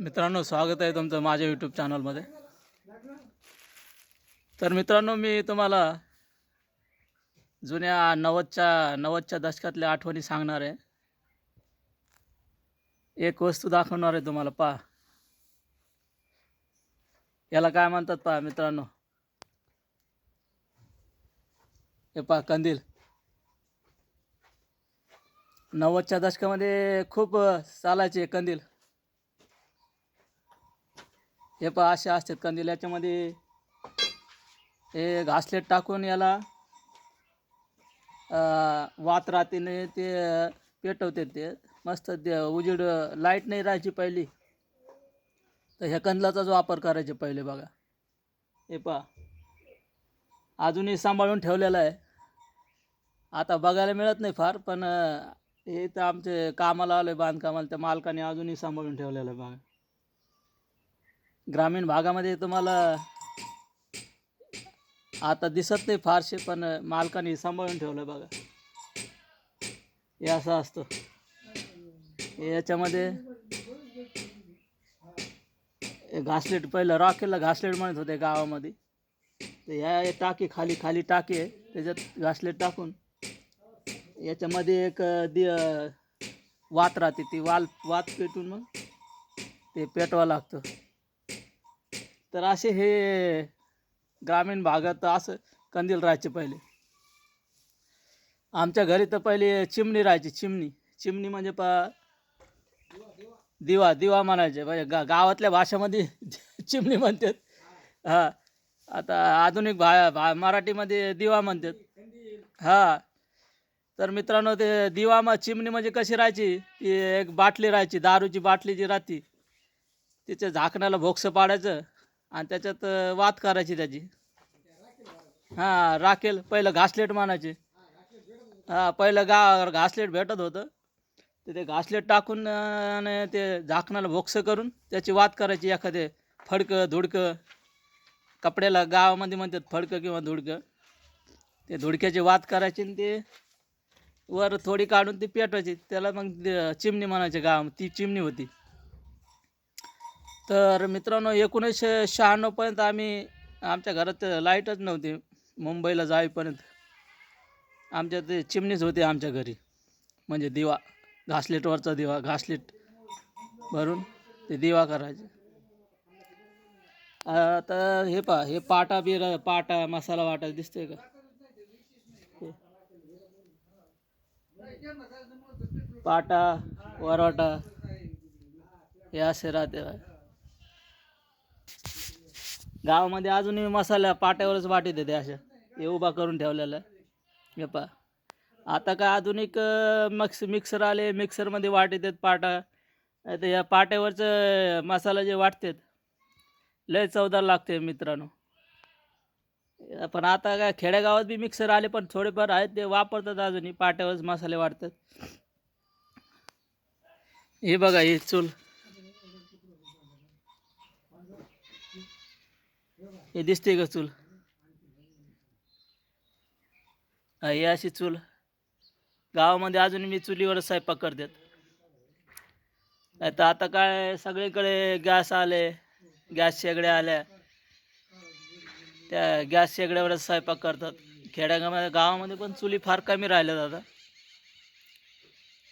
मित्रांनो स्वागत आहे तुमचं माझ्या यूट्यूब चॅनलमध्ये तर मित्रांनो मी तुम्हाला जुन्या नव्वदच्या नव्वदच्या दशकातल्या आठवणी सांगणार आहे. एक वस्तू दाखवणार आहे तुम्हाला पहा. याला काय म्हणतात पहा मित्रांनो? हे पहा कंदील. नव्वदच्या दशकामध्ये खूप चालायचे कंदील. हे पहा असे असतात कंदील. याच्यामध्ये हे घासलेट टाकून याला अं, वात रातीने ते पेटवते ते. मस्त ते उजेड लाइट नाही राहायची पहिली. तर ह्या कंदलाचाच वापर करायचे पहिले बघा. हे पहा. अजूनही सांभाळून ठेवलेलं आहे. आता बघायला मिळत नाही फार पण हे तर आमचे कामाला आले बांधकामाला. त्या मालकाने अजूनही सांभाळून ठेवलेलं आहे बघा. ग्रामीण भागामध्ये तुम्हाला आता दिसत नाही फारसे पण मालकाने सांभाळून ठेवलं बघा. हे असं असतं. याच्यामध्ये घासलेट पहिलं रॉकेलला घासलेट म्हणत होते गावामध्ये. तर ह्या टाकी खाली खाली टाकी आहे. त्याच्यात घासलेट टाकून याच्यामध्ये एक दि वात राहते ती वाल वात पेटून मग ते पेटवावं लागतं. तर असे हे ग्रामीण भागात असं कंदील राहायचे पहिले. आमच्या घरी तर पहिले चिमणी राहायची चिमणी. चिमणी म्हणजे पा दिवा दिवा म्हणायचे. म्हणजे गा गावातल्या भाषेमध्ये चिमणी म्हणतात. हां. आता आधुनिक भा भा मराठीमध्ये दिवा म्हणतात. हां. तर मित्रांनो ते दिवा म चिमणी म्हणजे कशी राहायची? ती एक बाटली राहायची दारूची बाटली जी राहती तिच्या झाकणाला भोक्स पाडायचं. आणि त्याच्यात वात करायची त्याची. हां राखेल. पहिलं घासलेट मानायचे. हां पहिलं गा घासलेट भेटत होतं. तर ते घासलेट टाकून आणि ते झाकणाला भोक्स करून त्याची वात करायची. एखादे फडकं धुडकं. कपड्याला गावामध्ये म्हणतात फडकं किंवा धुडकं. ते धुडक्याची वात करायची आणि ते वर थोडी काढून ती पेटवायची. त्याला मग चिमणी म्हणायचे गाव ती चिमणी होती. तर मित्रांनो एकोणीसशे शहाण्णवपर्यंत आम्ही आमच्या घरात लाईटच नव्हती. मुंबईला जाईपर्यंत आमच्या ते चिमणीच होती आमच्या घरी. म्हणजे दिवा घासलेटवरचा दिवा घासलेट भरून ते दिवा करायचे. आता हे पा हे पाटा बिर पाटा मसाला वाटा दिसते का? पाटा वरवाटा हे असे राहते. गावामध्ये अजूनही मसाला पाट्यावरच वाटीत येते अशा. हे उभा करून ठेवलेलं. हे पा आता काय आधुनिक मिक्स मिक्सर आले मिक्सरमध्ये वाट येतात पाटा. तर या पाट्यावरचं मसाला जे वाटतात लय चवदार लागते मित्रांनो. पण आता काय खेडेगावात बी मिक्सर आले पण थोडेफार आहेत ते वापरतात अजूनही. पाट्यावरच मसाले वाटतात. हे बघा हे चूल. हे दिसते का चूल? हा, अशी चूल. गावामध्ये अजून मी चुलीवर स्वयंपाक करतात. नाही तर आता काय सगळीकडे गॅस आले गॅस शेगड्या आल्या. त्या गॅस शेगड्यावरच स्वयंपाक करतात. खेड्यागामध्ये गावामध्ये पण चुली फार कमी राहिल्या दादा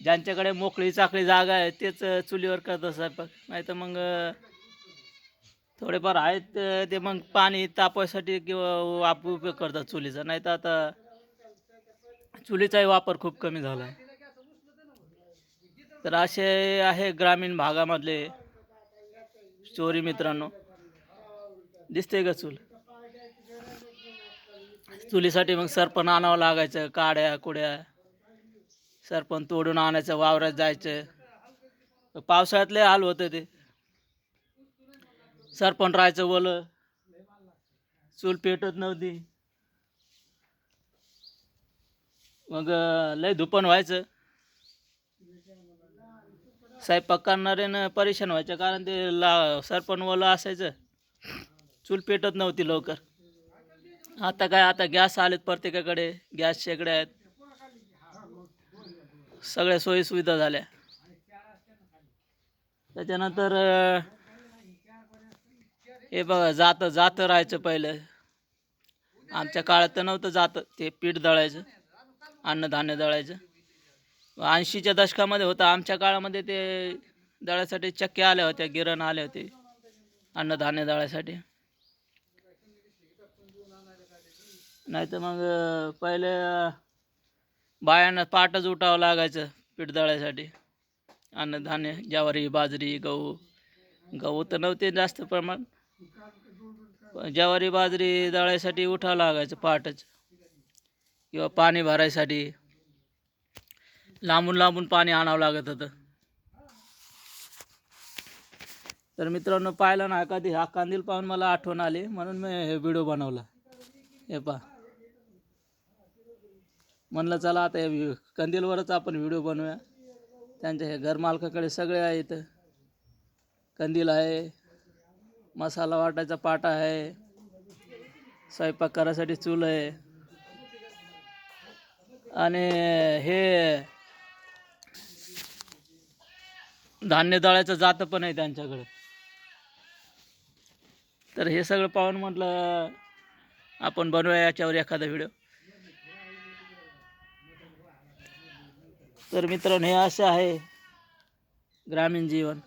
ज्यांच्याकडे मोकळी चाकळी जागा आहे तेच चुलीवर करतात स्वयंपाक. नाही तर मग थोडेफार आहेत ते मग पाणी तापवायसाठी किंवा वाप उपयोग करतात चुलीचा. नाही तर आता चुलीचाही वापर खूप कमी झाला आहे तर असे आहे ग्रामीण भागामधले चोरी मित्रांनो. दिसते का चूल? चुलीसाठी मग सरपण आणावं लागायचं काड्या कुड्या. सरपण तोडून आणायचं वावरात जायचं. पावसाळ्यातले हाल होतं ते. सरपण राहायचं ओलं चूल पेटत नव्हती. मग लय धुपण व्हायचं. स्वयंपाक करणाऱ्यानं परेशान व्हायचं कारण ते ला सरपण ओलं असायचं. चूल पेटत नव्हती लवकर. आता काय आता गॅस आलेत प्रत्येकाकडे. गॅस शेगड्या आहेत. सगळ्या सोयी सुविधा झाल्या. त्याच्यानंतर हे बघा जातं जातं राहायचं पहिलं. आमच्या काळात तर नव्हतं जातं ते पीठ दळायचं अन्नधान्य दळायचं. ऐंशीच्या दशकामध्ये होतं आमच्या काळामध्ये ते दळायसाठी चक्क्या आल्या होत्या गिरण आले होते अन्नधान्य दळायसाठी. नाही तर मग पहिले बायांना पाटच उठावं लागायचं पीठ दळायसाठी. अन्नधान्य ज्वारी बाजरी गहू. गहू तर नव्हते जास्त प्रमाण. ज्वारी बाजरी दळायसाठी उठावं लागायचं पहाटच किंवा पाणी भरायसाठी. लांबून लांबून पाणी आणावं लागत होतं. तर मित्रांनो पाहिलं ना कधी हा कांदील पाहून मला आठवण आली. म्हणून मी हे व्हिडिओ बनवला. हे पहा. म्हणलं चला आता हे कंदीलवरच आपण व्हिडिओ बनवूया. त्यांच्या हे घरमालकाकडे सगळे आहे इथं कंदील आहे. मसाला वाटायचा पाटा आहे. स्वयंपाक करायसाठी चूल आहे. आणि हे धान्य दळायचं जातं पण आहे त्यांच्याकडे. तर हे सगळं पाहून म्हटलं आपण बनवूया याच्यावर एखादा व्हिडिओ तर मित्रांनो हे असं आहे ग्रामीण जीवन.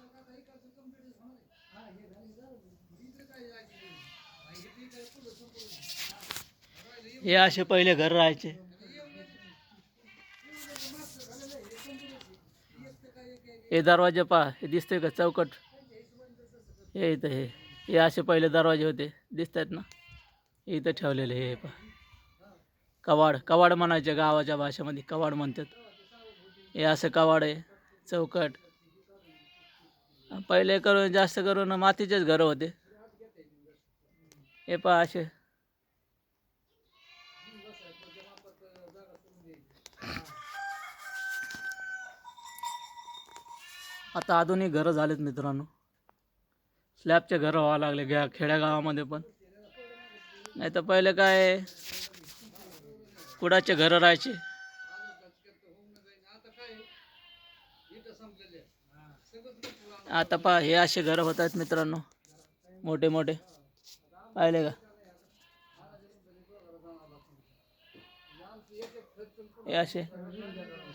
हे असे पहिले घर राहायचे. हे दरवाजे पहा हे दिसतंय का चौकट? हे इथं हे. हे असे पहिले दरवाजे होते. दिसत आहेत ना इथं ठेवलेले हे पहा. कवाड कवाड म्हणायचे गावाच्या भाषेमध्ये कवाड म्हणतात. हे असं कवाड आहे चौकट. पहिले करून जास्त करून मातीचेच घरं होते. हे पहा असे. आता आधुनिक घरं झालेत मित्रांनो. स्लॅबचे घरं व्हावं लागले घ्या खेड्यागावामध्ये पण. नाही तर पहिले काय कुडाचे घरं राहायचे. आता पहा हे असे घरं होत आहेत मित्रांनो. मोठे मोठे. पाहिले का? हे असे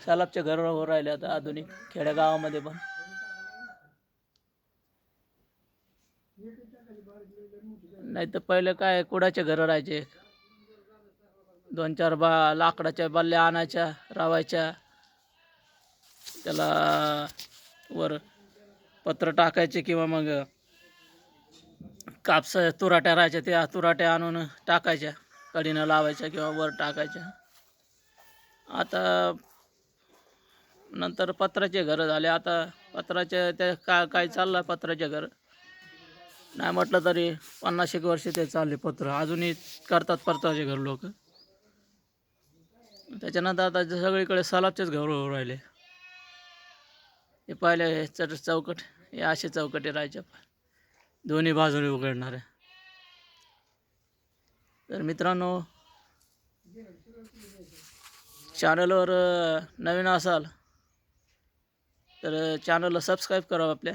सलाबचे घरं हो राहिले आता आधुनिक खेड्यागावामध्ये पण. नाही तर पहिले काय कुडाचे घरं राहायचे. दोन चार बा लाकडाच्या बल्ल्या आणायच्या रावायच्या. त्याला वर पत्र टाकायचे किंवा मग कापस तुराट्या राहायच्या त्या तुराट्या आणून टाकायच्या. कडीनं लावायच्या किंवा वर टाकायच्या. आता नंतर पत्राचे घरं झाले. आता पत्राचे ते का काय चाललं पत्राचे घर? नाही म्हटलं तरी पन्नास एक वर्ष ते चालले पत्र. अजूनही करतात परताचे घर लोक. त्याच्यानंतर आता सगळीकडे सलाबचेच घर राहिले. हे पाहिले हे चट चौकट हे असे चौकटे राहायचे. दोन्ही बाजूने उघडणारे. तर मित्रांनो चॅनलवर नवीन असाल तर चॅनलला सबस्क्राईब करा आपल्या.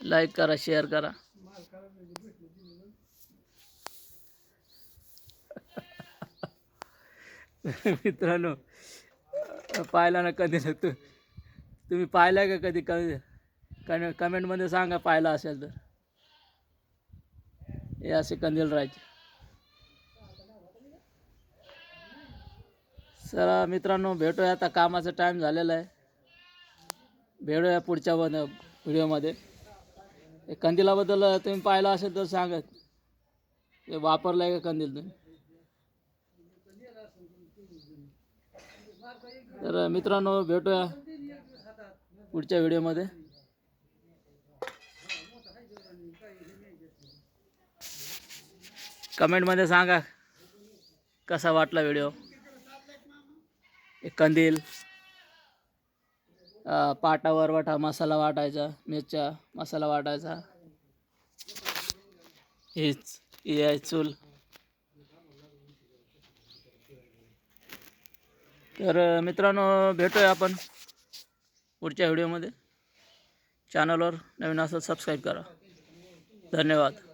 लाईक करा शेअर करा. मित्रांनो पाहिला ना कधी ना तू तुम्ही पाहिला का कधी? कमी कमेंटमध्ये सांगा पाहिला असेल तर. हे असे कंदील राहायचे. चला मित्रांनो भेटूया. आता कामाचा टाईम झालेला आहे. भेटूया पुढच्या वन व्हिडिओमध्ये हे कंदिलाबद्दल तुम्ही पाहिलं असेल तर सांगा. ते वापरलं आहे का कंदील तुम्ही? तर मित्रांनो भेटूया पुढच्या व्हिडिओमध्ये. कमेंटमध्ये सांगा कसा वाटला व्हिडिओ? एक कंदील. पाटावर वाटा मसाला वाटायचा मिरच्या मसाला वाटायचा. हेच ही आहे चूल. तर मित्रांनो भेटूया आपण पुढच्या व्हिडिओमध्ये. चॅनलवर नवीन असं सबस्क्राईब करा. धन्यवाद.